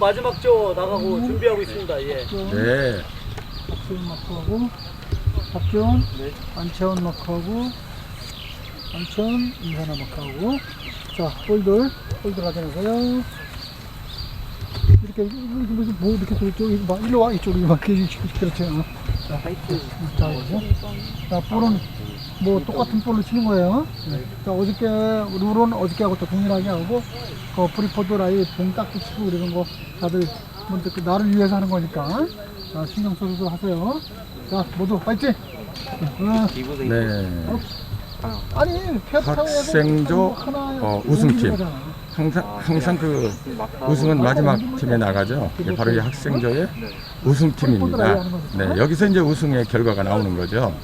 마지막 저 나가고 준비하고 있습니다. 예. 네. 박수현 마크하고 박지원, 네. 안채원 마크하고 안채원, 임선아 마크하고 자, 홀들, 홀들 확인하세요. 이렇게 무슨 뭐 이렇게 그쪽 이거 봐 일로 와 이쪽으로 막 이렇게 그렇지 어. 자, 화이팅. 자, 이거. 자, 볼은 뭐 똑같은 볼로 치는 거예요. 네. 자, 어저께 룰은 어저께하고 또 동일하게 하고 그 프리포드 라이 봉 닦기 치고 이런 거 다들 먼저 그 나를 위해서 하는 거니까 자, 신경 써서 하세요. 자, 모두 파이팅! 어, 네. 아니, 페어타워에서 학생조, 하나 어, 우승팀. 거잖아. 항상 항상 그 우승은 마지막 팀에 나가죠. 이게 바로 이 학생조의 우승팀입니다. 네, 여기서 이제 우승의 결과가 나오는 거죠.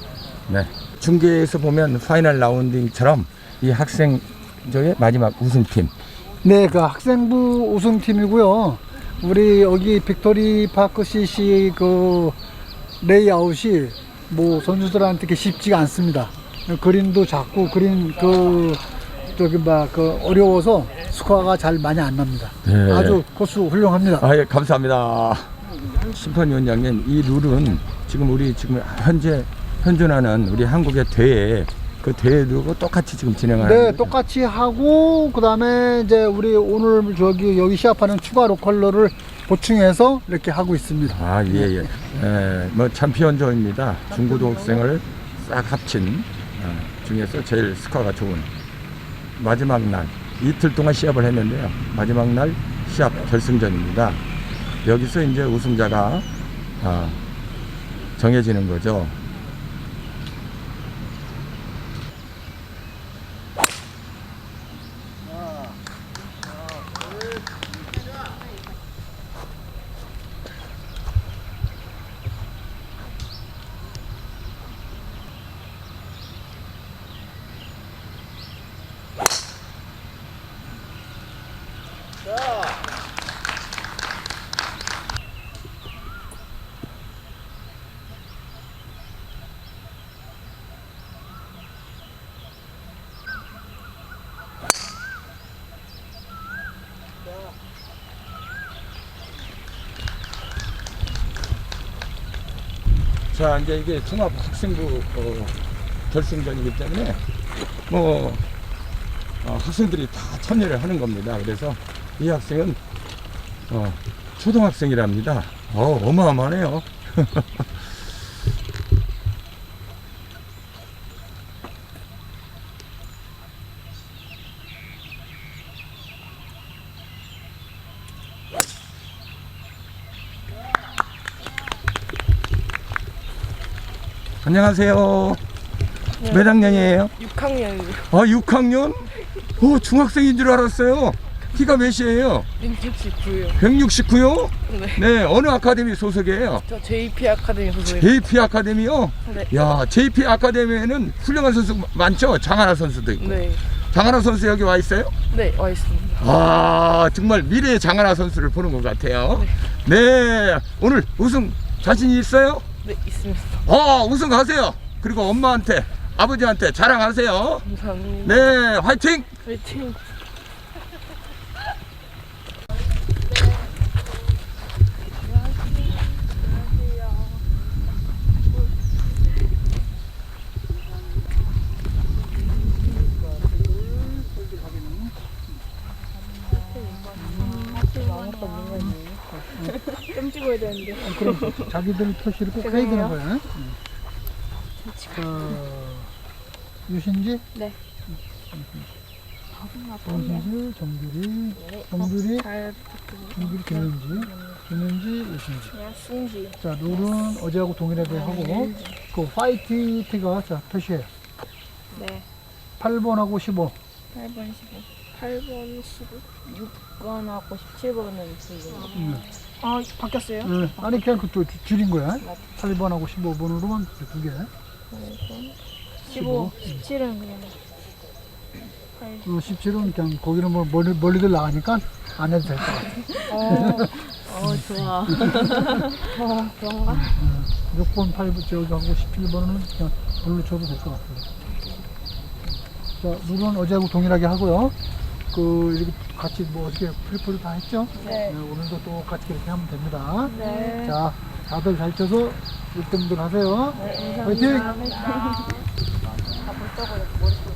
네. 중계에서 보면 파이널 라운딩처럼 이 학생조의 마지막 우승팀. 네, 그 학생부 우승팀이고요. 우리 여기 빅토리 파크 CC 그 레이아웃이 뭐 선수들한테 이렇게 쉽지가 않습니다. 그린도 작고 그린 그 저기 뭐그 어려워서 스코어가 잘 많이 안 납니다. 네. 아주 코스 훌륭합니다. 아, 예, 감사합니다. 심판위원장님, 이 룰은 지금 우리 지금 현재 현존하는 우리 한국의 대회 그 대회도 똑같이 지금 진행하는 네, 거죠? 똑같이 하고 그다음에 이제 우리 오늘 저기 여기 시합하는 추가 로컬러를 보충해서 이렇게 하고 있습니다. 아, 예, 예. 예, 뭐 챔피언조입니다. 중고등학생을 싹 합친 어, 중에서 제일 스코어가 좋은 마지막 날 이틀 동안 시합을 했는데요. 마지막 날 시합 결승전입니다. 여기서 이제 우승자가 아, 정해지는 거죠. 자, 이제 이게 종합 학생부 어, 결승전이기 때문에 뭐 어, 학생들이 다 참여를 하는 겁니다. 그래서 이 학생은 어, 초등학생이랍니다. 어, 어마어마하네요. 안녕하세요. 몇 학년이에요? 6학년이요. 아, 6학년? 오, 중학생인 줄 알았어요. 키가 몇이에요? 169요. 169요? 네. 네, 어느 아카데미 소속이에요? 저 JP 아카데미 소속이에요. JP 아카데미요? 네. 야, JP 아카데미에는 훌륭한 선수 많죠? 장하나 선수도 있고. 네. 장하나 선수 여기 와 있어요? 네, 와 있습니다. 아, 정말 미래의 장하나 선수를 보는 것 같아요. 네, 오늘 우승 자신이 있어요? 네, 있습니다. 어, 우승 하세요. 그리고 엄마한테, 아버지한테 자랑하세요. 감사합니다. 네, 화이팅! 화이팅! 좀 찍어야 되는데. 어, 그럼 자기들 표시를 꼭 해야 되는 거야. 응. 자, 유신지, 네. 정신지, 정규리, 정규리. 정규리, 김윤지, 김윤지, 유신지. 야, 승지. 자, 룰은 어제하고 동일하게 하고, 그 화이트 티가 자, 표시해. 네. 8번하고 15. 8번 15. 8번 15. 6번하고 17번은 지금. 응. 아, 바뀌었어요? 응. 아니, 그냥 그 줄- 줄인 거야. 8번하고 15번으로만 두 개. 8번. 15. 17은 그냥. 8. 어, 17은 그냥 거기는 뭐 멀리, 멀리들 나가니까 안 해도 될 것 같아. 어, 어, 좋아. 어, 그런가? 6번, 8번 저기 하고 17번은 그냥 별로 줘도 될 것 같아요. 자, 룰은 어제하고 동일하게 하고요. 그 이렇게 같이 뭐 어떻게 프리프를 다 했죠? 네. 오늘도 똑같이 그렇게 하면 됩니다. 네. 자, 다들 잘 쳐서 1등들 하세요. 네, 화이팅! 감사합니다. 왼쪽으로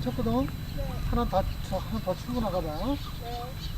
쳤거든? 하나 더, 저 하나 더 치고 나가봐. 자,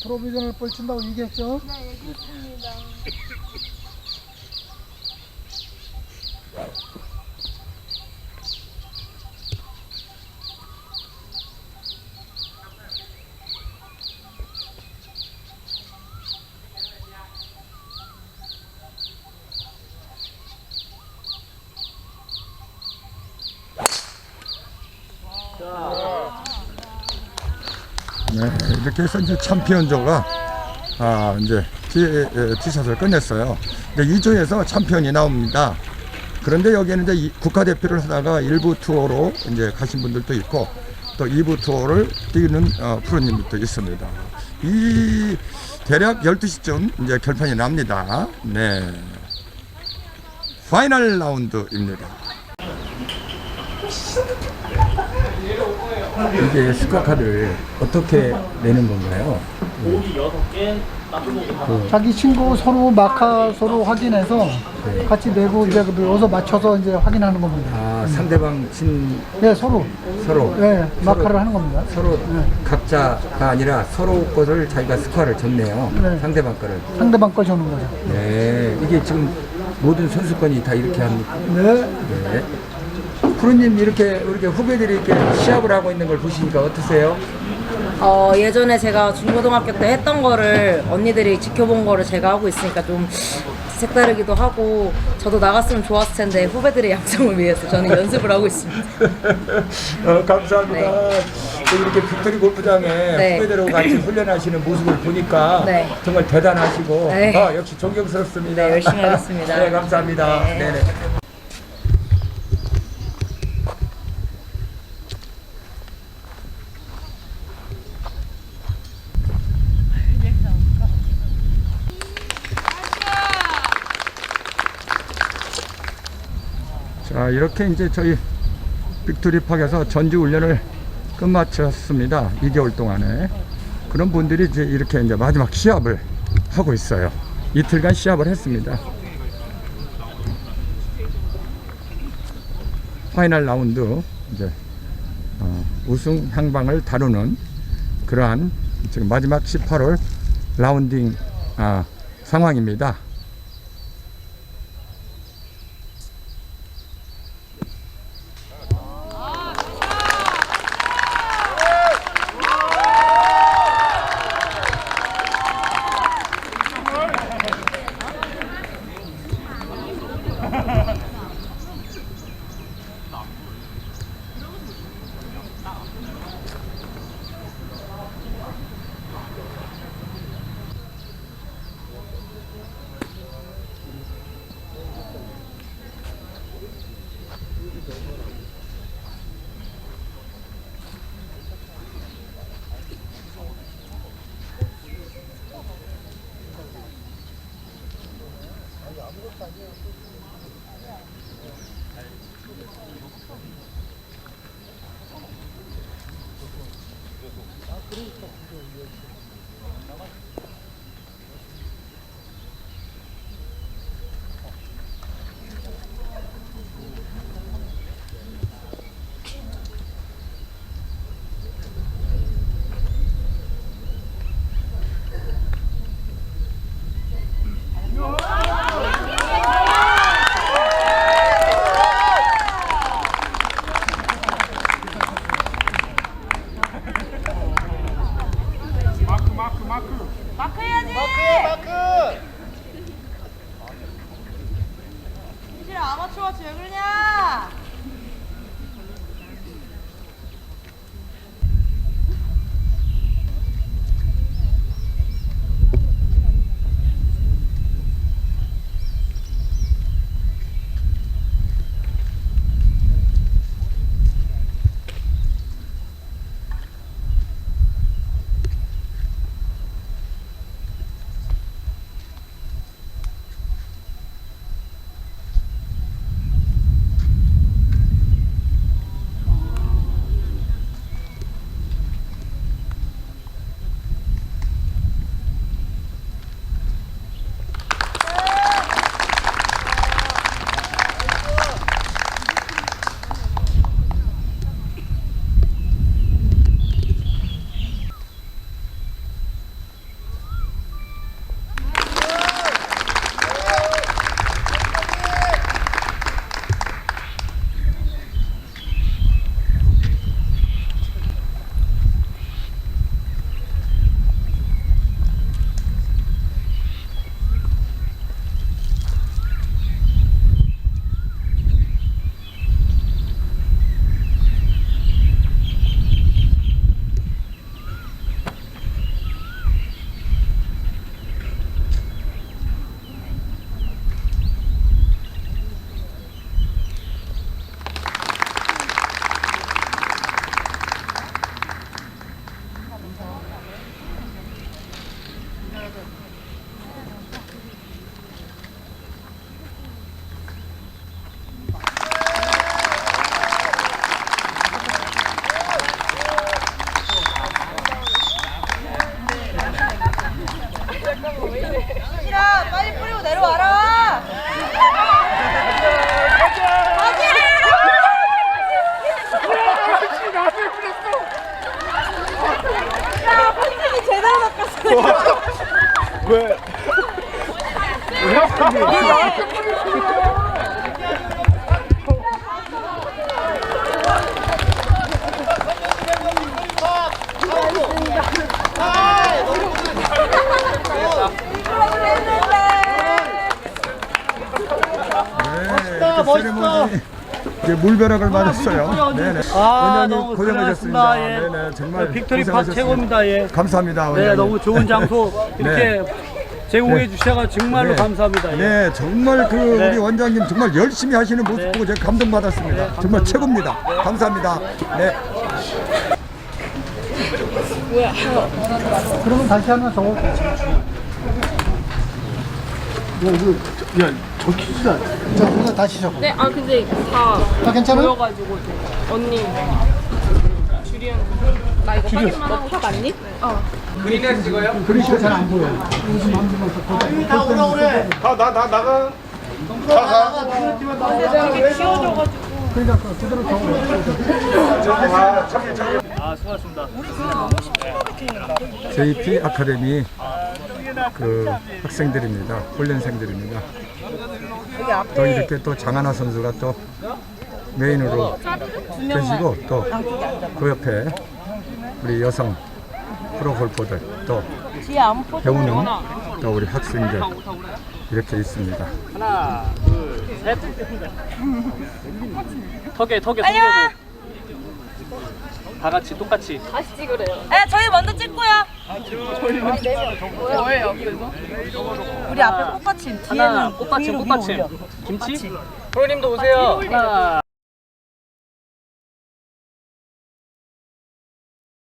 프- 프로비전을 볼 친다고 얘기했죠? 네, 얘기했습니다. 자, 네, 이렇게 해서 이제 챔피언조가 아, 이제 티샷을 끝냈어요. 이제 2조에서 챔피언이 나옵니다. 그런데 여기에는 이제 이- 국가대표를 하다가 일부 투어로 이제 가신 분들도 있고 또 2부 투어를 뛰는 어, 프로님들도 있습니다. 이 대략 12시쯤 이제 결판이 납니다. 네. 파이널 라운드입니다. 이게 스코어 카드를 어떻게 내는 건가요? 다. 자기 친구 서로 마카 서로 확인해서 같이 내고 이제 그 여기서 맞춰서 이제 확인하는 겁니다. 아, 상대방 친 네, 서로. 서로 네, 마카를 하는 겁니다. 서로 네. 각자가 아니라 서로 것을 자기가 스코어를 줬네요. 네. 상대방 거를. 상대방 거 주는 거죠. 네. 이게 지금 모든 선수권이 다 이렇게 합니까? 네. 네. 프로님 이렇게 이렇게 후배들이 이렇게 시합을 하고 있는 걸 보시니까 어떠세요? 어, 예전에 제가 중고등학교 때 했던 거를 언니들이 지켜본 거를 제가 하고 있으니까 좀 색다르기도 하고 저도 나갔으면 좋았을 텐데 후배들의 양성을 위해서 저는 연습을 하고 있습니다. 어, 감사합니다. 이렇게 빅토리 골프장에 네. 후배들하고 같이 훈련하시는 모습을 보니까 네. 정말 대단하시고 네. 아, 역시 존경스럽습니다. 네, 열심히 하겠습니다. 네, 감사합니다. 네. 네네. 자 이렇게 이제 저희 빅토리팍에서 전지 훈련을 끝마쳤습니다. 2개월 동안에 그런 분들이 이제 이렇게 이제 마지막 시합을 하고 있어요. 이틀간 시합을 했습니다. 파이널 라운드 이제 어, 우승 향방을 다루는 그러한 지금 마지막 18홀 라운딩 아, 상황입니다. yapıyor. Tamam. 네, 세리머니 이제 물벼락을 맞았어요. 네네. 아, 원장님 너무 고생하셨습니다. 고생하셨습니다. 예. 네네, 정말 빅토리 파 고생하셨습니다. 최고입니다. 예. 감사합니다. 네, 원장님. 너무 좋은 장소 이렇게 제공해 네. 주셔서 정말로 네. 감사합니다. 예. 네, 정말 그 네. 우리 원장님 정말 열심히 하시는 모습 네. 보고 제가 감동받았습니다. 네, 정말 최고입니다. 감사합니다. 네. 그러면 다시 하나 더. 저 키즈다. 자, 그거 다시 적어. 네, 아 근데 다 다 괜찮아? 보여가지고 언니 주리언 나 이거 확인만 하고 다 맞니? 어. 그릇이 잘안 보여. 요즘 한 번만 더 보자. 다 오라 오래. 다 나 나 나가. 그러니까 그 그대로 적어. 아, 수고하셨습니다. JP 아카데미 그 학생들입니다. 훈련생들입니다. 또 이렇게 또 장하나 선수가 또 메인으로 계시고 또 그 옆에 우리 여성 프로 골퍼들 또 배우는 또 우리 학생들 이렇게 있습니다. 하나, 둘, 셋. 턱에 턱에 손대고. 다 같이 똑같이. 다시 찍으래요. 에 저희 먼저 찍고요. 뭐예요? 그래서? 우리 앞에 꽃받침 하나, 꽃받침, 꽃받침. 김치? 프로님도 오세요. 하나,